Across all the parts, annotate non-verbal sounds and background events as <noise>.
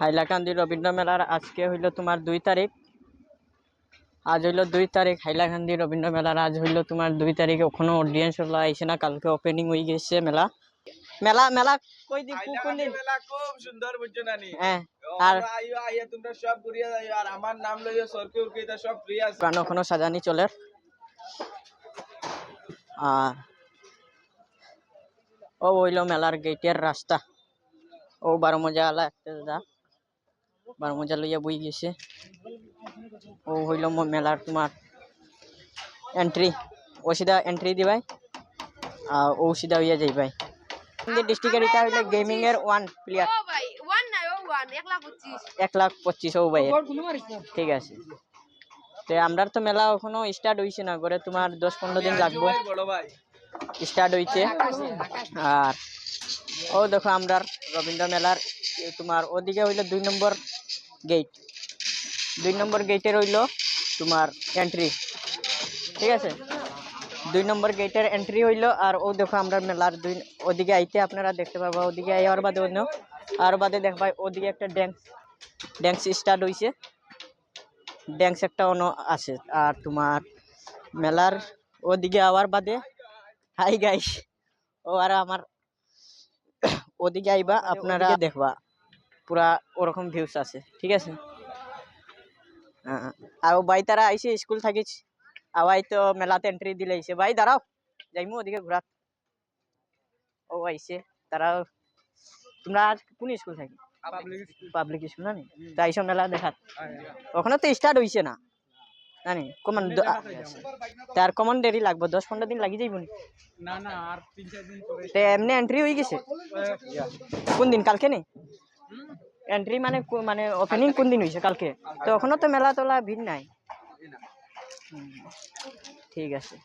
হাইলাকান্দি রবীন্দ্র মেলার আজকে হইল তোমার দুই তারিখ। আজ হইল দুই তারিখ হাইলাকান্দি রবীন্দ্র মেলার আজ হইল তোমার দুই তারিখ ওখানে অডিয়েন্স হলো আইসে না কালকে ওপেনিং হয়ে গেছে মেলা। মেলা মেলা কই দিন কো- কোন দিন মেলা খুব সুন্দর বুঝছ হ্যাঁ আর আইও আইয়া তোমরা সব ঘুরিয়া যাইও আর আমার নাম লইও সরকে উরকে এটা সব ফ্রি আছে। দোকান ওখানে সাজানি চলে। আর ও হইল মেলার গেটের রাস্তা। ও বারো মজা আলা একটা দাদা বারো মজা লইয়া বই গেছে। ও হইল ম- মেলার তোমার এন্ট্রি ও সিধা এন্ট্রি দিবাই আর ও সিধা হইয়া যাইবাই। ডিস্ট্রিক্টের এটা হইলে গেমিং এর ওয়ান প্লেয়ার এক লাখ পঁচিশ। এক ও ভাই ঠিক আছে। তো আমরার তো মেলা এখনও স্টার্ট হইছে না করে তোমার দশ পনেরো দিন লাগবে। ভাই, স্টার্ট হইছে। আর ও দেখো আমরার রবীন্দ্র মেলার তোমার ওদিকে হইল দুই নম্বর গেট দুই নম্বর গেটের হইল তোমার এন্ট্রি ঠিক আছে? দুই নম্বর গেটের এন্ট্রি হইল আর ও দেখো আমরা মেলার দুই ওদিকে আইতে আপনারা দেখতে পাবা। ওদিকে আইয়ার বাদে অন্য। আর বাদে দেখবা ওদিকে একটা ড্যান্স ড্যান্স স্টার্ট হইছে। ড্যান্স একটা অন্য আছে। আর তোমার মেলার ওদিকে আওয়ার বাদে হাই গাইস ও আর আমার ওদিকে আইবা আপনারা দেখবা। পুরা ওরকম ভিউস আছে ঠিক আছে? আর ভাই তারা আইসে স্কুল থাকিস আওয়াই তো মেলাতে এন্ট্রি দিলে আইসে ভাই দাঁড়াও যাইমু ওদিকে ঘুরা ও আইসে তারা তোমরা কোন স্কুল থাকি? পাবলিক স্কুল না তো আইসো মেলা দেখাত। ওখানে তো স্টার্ট হইছে না জানি কমান তার কমন দেরি লাগবে দশ পনেরো দিন লাগি যাইব নি? না না আর তিন চার দিন এমনি এন্ট্রি হয়ে গেছে? কোন দিন কালকে নেই এন্ট্রি মানে মানে ওপেনিং কোন দিন হয়েছে কালকে? তো ওখানে তো মেলা তোলা ভিড় নাই। ঠিক আছে।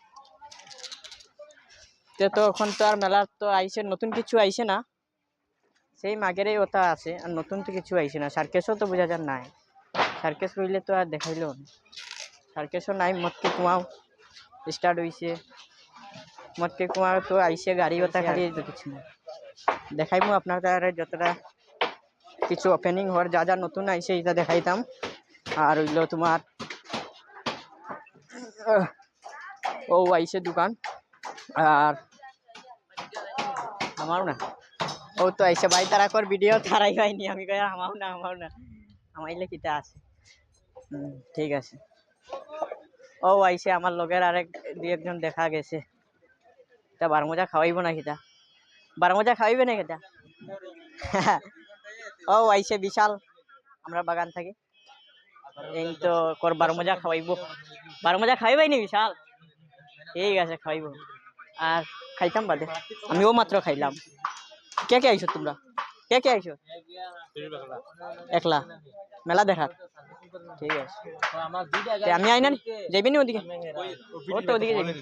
তো তো এখন তো আর মেলা তো আইছে নতুন কিছু আইছে না। সেই মাগেরই ওটা আছে আর নতুন তো কিছু আইছে না। সার্কেসও তো বোঝা যার নাই। সার্কেস রইলে তো আর দেখাইলো সার্কেসও নাই মতকে কুমাও স্টার্ট হইছে। মতকে কুমার তো আইসে গাড়ি ওটা খালি কিছু না দেখাইমু আপনার যতটা কিছু ওপেনিং হওয়ার যা যা নতুন আইসে এটা দেখাইতাম। আর হইল তোমার ও আইসে দোকান। আর আমারও না। ও তো আইসে ভাই তারা কর ভিডিও তারাই পাইনি। আমি কই, আমাও না আমাও না। আমাইলে কিটা আছে। ঠিক আছে। ও আইসে আমার লগের আরেক, দুই একজন দেখা গেছে। তা বার মজা খাওয়াইব না কিটা বার মজা খাওয়াইবে না কিটা <laughs> ও, আইসে বিশাল। আমরা বাগান থাকি। এই তো কর বার মজা খাওয়াইব। বার মজা খাওয়াইবাই নি বিশাল? ঠিক আছে খাওয়াইব আর খাইতাম বাদে। আমিও মাত্র খাইলাম। কে কে আইছো তোমরা? কে কে আইছো? একলা। মেলা দেখার। ঠিক আছে। আমি আইনা নি যাইবি নি ওদিকে? ও তো ওদিকে যাইবি।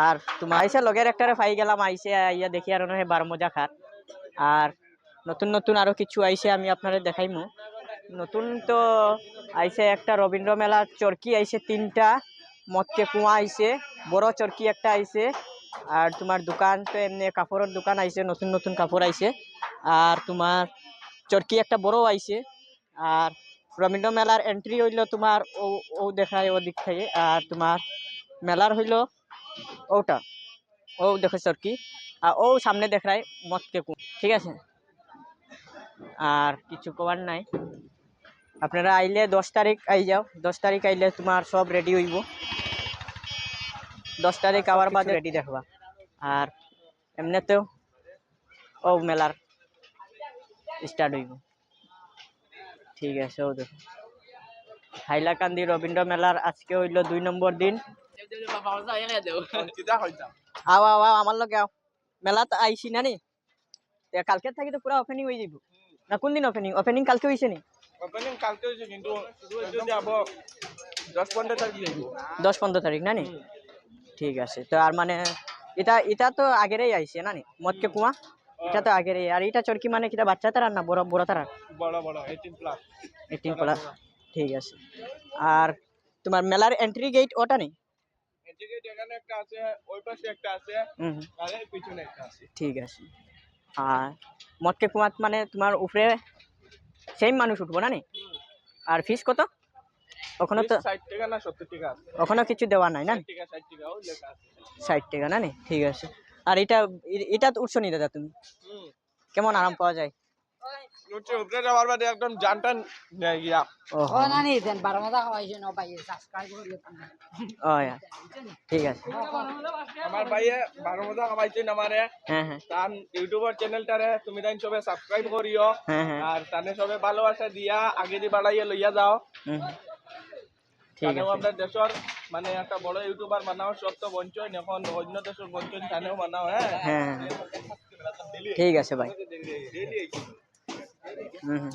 আর তোমার আইসা লগের একটারে পাই গেলাম, আইসে আইয়া দেখি আর নয় বার মজা খার। আর নতুন নতুন আরও কিছু আইসে আমি আপনারে দেখাইমু। নতুন তো আইসে একটা রবীন্দ্র মেলা, চরকি আইসে তিনটা মদকে কুয়া আইসে, বড় চরকি একটা আইসে, আর তোমার দোকান তো এমনি কাপড়ের দোকান আইসে, নতুন নতুন কাপড় আইসে, আর তোমার চরকি একটা বড় আইসে, আর রবীন্দ্র মেলার এন্ট্রি হইল তোমার ও ও দেখায় ও দিক থেকে, আর তোমার মেলার হইল ওটা, ও দেখো চরকি, আর ও সামনে দেখায় মদকে কু ঠিক আছে? আর কিছু করার নাই। আপনারা আইলে দশ তারিখ আই যাও। দশ তারিখ আইলে তোমার সব রেডি হইব। দশ তারিখ আবার বাদে রেডি দেখবা। আর এমনিতেও ও মেলার স্টার্ট হইব। ঠিক আছে, ও দেখো। হাইলাকান্দি রবীন্দ্র মেলার আজকে হইল দুই নম্বর দিন। আও আও আমার লগে আও। মেলাত আইছি না নি? কালকে থাকি তো পুরা ওপেনিং হয়ে যাব না কোন দিন ওপেনিং ওপেনিং কালকে হইছে নি? ওপেনিং কালকে হয়েছে কিন্তু যদি আব দশ পনেরো তারিখ যাইব দশ পনেরো তারিখ না নি? ঠিক আছে তো আর মানে এটা এটা তো আগেরই আইছে না নি? মদকে কুয়া? এটা তো আগেরই আর এটা চরকি মানে কিটা বাচ্চা তারা না বড় বড় তার বড় বড় এইটিন প্লাস এইটিন প্লাস ঠিক আছে। আর তোমার মেলার এন্ট্রি গেট ওটা নেই এদিকে এখানে একটা আছে ওই পাশে একটা আছে। আর এর পিছনে একটা আছে। ঠিক আছে। আর মটকে কুমাত মানে তোমার উপরে সেম মানুষ উঠবো না নি? আর ফিস কত? ওখানে তো ওখানে কিছু দেওয়া নাই না ষাট টাকা না নি? ঠিক আছে। আর এটা এটা তো উঠছো নি দাদা তুমি? কেমন আরাম পাওয়া যায়? হচ্ছে উপরে যাওয়ার বাদে একদম জানটা নেয় গিয়া। ও ও না নি দেন বারো মাথা খাওয়াইছে ন পাই সাবস্ক্রাইব করলে তুমি ও ঠিক আছে। আমার ভাইয়ে বারো মজা খাবাইছেন আমারে। হ্যাঁ হ্যাঁ। তান ইউটিউবার চ্যানেলটারে তুমি তাই সবে সাবস্ক্রাইব করিও। হ্যাঁ আর তানে সবে ভালোবাসা দিয়া আগে দি বাড়াইয়া লইয়া যাও। হুম, ঠিক আছে। আমরা দেশের মানে একটা বড় ইউটিউবার বানাও সব তো বঞ্চন এখন অন্য দেশের বঞ্চন তানেও বানাও হ্যাঁ। ঠিক আছে ভাই। mm-hmm.